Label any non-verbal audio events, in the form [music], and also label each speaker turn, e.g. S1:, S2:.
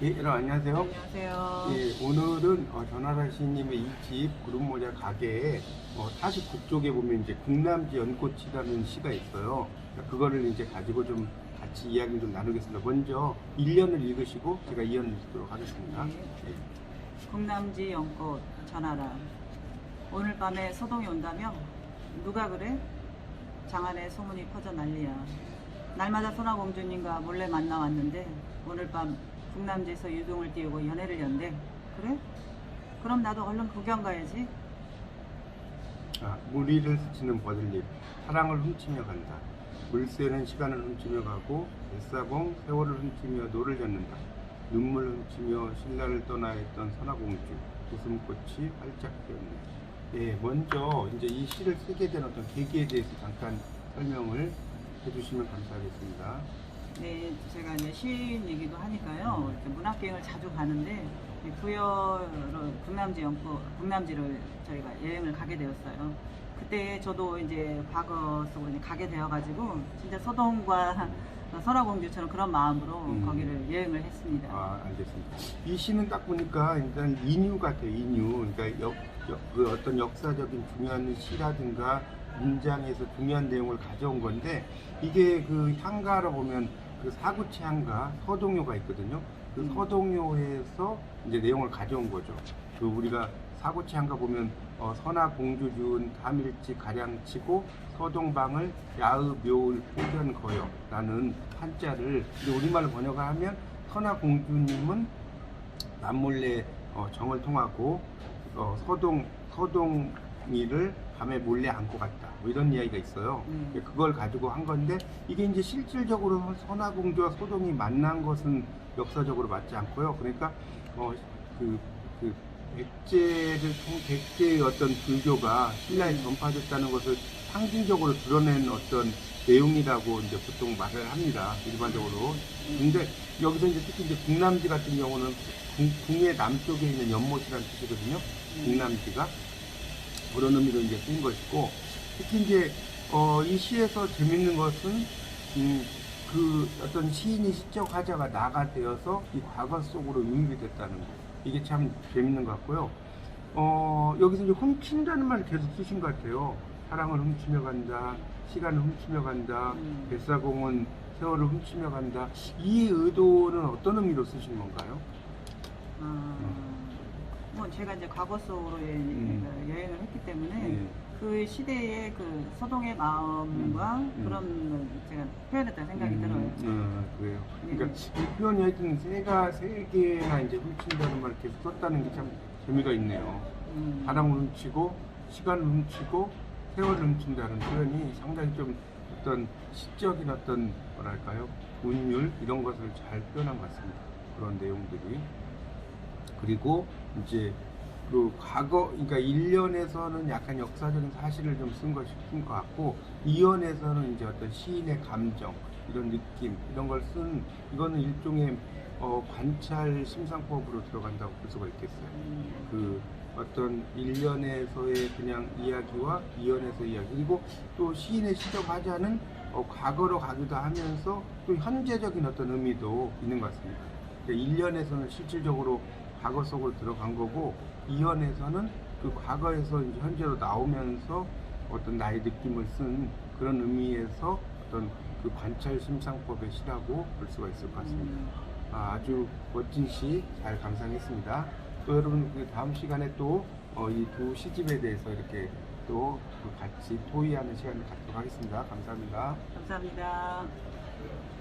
S1: 예, 여러분 안녕하세요.
S2: 안녕하세요.
S1: 예, 오늘은 어, 전하라 시님의 이 집 구름모자 가게에 어, 49쪽에 보면 이제 국남지 연꽃이라는 시가 있어요. 그러니까 그거를 이제 가지고 좀 같이 이야기를 좀 나누겠습니다. 먼저 1년을 읽으시고 제가 2년 읽도록 하겠습니다.
S2: 네. 국남지 연꽃 전하라. 오늘 밤에 소동이 온다며? 누가 그래? 장안에 소문이 퍼져 난리야. 날마다 소나 공주님과 몰래 만나 왔는데 오늘 밤 국남지에서 유동을 띄우고 연애를 연대. 그래? 그럼 나도 얼른 구경 가야지.
S1: 아, 무리를 스치는 버들잎, 사랑을 훔치며 간다. 물새는 시간을 훔치며 가고, 뱃사공 세월을 훔치며 노를 젓는다. 눈물 훔치며 신라를 떠나 있던 선화공주, 웃음꽃이 활짝 피었네. 예, 먼저 이제 이 시를 쓰게 된 어떤 계기에 대해서 잠깐 설명을 해주시면 감사하겠습니다.
S2: 네, 제가 이제 시인이기도 하니까요. 이렇게 문학여행을 자주 가는데 이 부여로 국남지 연구 국남지를 저희가 여행을 가게 되었어요. 그때 저도 이제 과거 속으로 이제 가게 되어가지고 진짜 소동과 [laughs] 설화공주처럼 그런 마음으로
S1: 음.
S2: 거기를 여행을 했습니다.
S1: 아, 알겠습니다. 이 시는 딱 보니까 일단 인유 같아요, 인유. 그러니까 역, 역- 그 어떤 역사적인 중요한 시라든가 문장에서 중요한 내용을 가져온 건데 이게 그 향가로 보면 그 사구치 향가 서동요가 있거든요. 그
S2: 음.
S1: 서동요에서 이제 내용을 가져온 거죠. 그 우리가 사구치 향가 보면 어, 선화 공주준 담일지 가량치고 서동방을 야의 묘을 포견 거여라는 한자를 우리말로 번역하면 선화 공주님은 남몰래 어, 정을 통하고 어, 서동 서동이를 밤에 몰래 안고 갔다. 뭐 이런 이야기가 있어요.
S2: 네.
S1: 그걸 가지고 한 건데 이게 이제 실질적으로 선화공주와 소동이 만난 것은 역사적으로 맞지 않고요. 그러니까 어, 그, 그 백제를 통 백제의 어떤 불교가 신라에 전파됐다는 것을 상징적으로 드러낸 어떤 내용이라고 이제 보통 말을 합니다. 일반적으로. 근데 여기서 이제 특히 이제 국남지 같은 경우는 궁, 궁의 남쪽에 있는 연못이라는 뜻이거든요. 국남지가 그런 의미로 이제 쓰인 것이고 특히 이제 어, 이 시에서 재밌는 것은 음, 그 어떤 시인이 시적 화자가 나가 되어서 이 과거 속으로 유입이 됐다는 거 이게 참 재밌는 것 같고요. 어, 여기서 이제 훔친다는 말을 계속 쓰신 것 같아요. 사랑을 훔치며 간다, 시간을 훔치며 간다,
S2: 음.
S1: 뱃사공은 세월을 훔치며 간다. 이 의도는 어떤 의미로 쓰신 건가요?
S2: 아, 뭐 제가 이제 과거 속으로 여-
S1: 음.
S2: 여행을 했기 때문에
S1: 예.
S2: 그 시대의 그 서동의 마음과
S1: 음.
S2: 그런 걸 제가 표현했다는 생각이
S1: 음,
S2: 들어요.
S1: 음, 그래요.
S2: 네.
S1: 그러니까 이 표현이 하여튼 세가 세 개나 이제 훔친다는 말 계속 썼다는 게 참 재미가 있네요.
S2: 음.
S1: 사람을 훔치고 시간을 훔치고 세월을 훔친다는 표현이 상당히 좀 어떤 시적인 어떤 뭐랄까요 운율 이런 것을 잘 표현한 것 같습니다. 그런 내용들이 그리고 이제 그 과거 그러니까 1년에서는 약간 역사적인 사실을 좀 쓴 것이 큰것 같고 2년에서는 이제 어떤 시인의 감정 이런 느낌 이런 걸 쓴 이거는 일종의 어, 관찰 심상법으로 들어간다고 볼 수가 있겠어요.
S2: 음.
S1: 그 어떤 1년에서의 그냥 이야기와 2년에서 이야기 그리고 또 시인의 시적 화자는 어, 과거로 가기도 하면서 또 현재적인 어떤 의미도 있는 것 같습니다. 그러니까 1년에서는 실질적으로 과거 속으로 들어간 거고 2년에서는 그 과거에서 이제 현재로 나오면서 어떤 나의 느낌을 쓴 그런 의미에서 어떤 그 관찰 심상법의 시라고 볼 수가 있을 것 같습니다.
S2: 음.
S1: 아, 주 멋진 시 잘 감상했습니다. 또 여러분 그 다음 시간에 또 이두 시집에 대해서 이렇게 또그 같이 토의하는 시간을 갖도록 하겠습니다. 감사합니다.
S2: 감사합니다.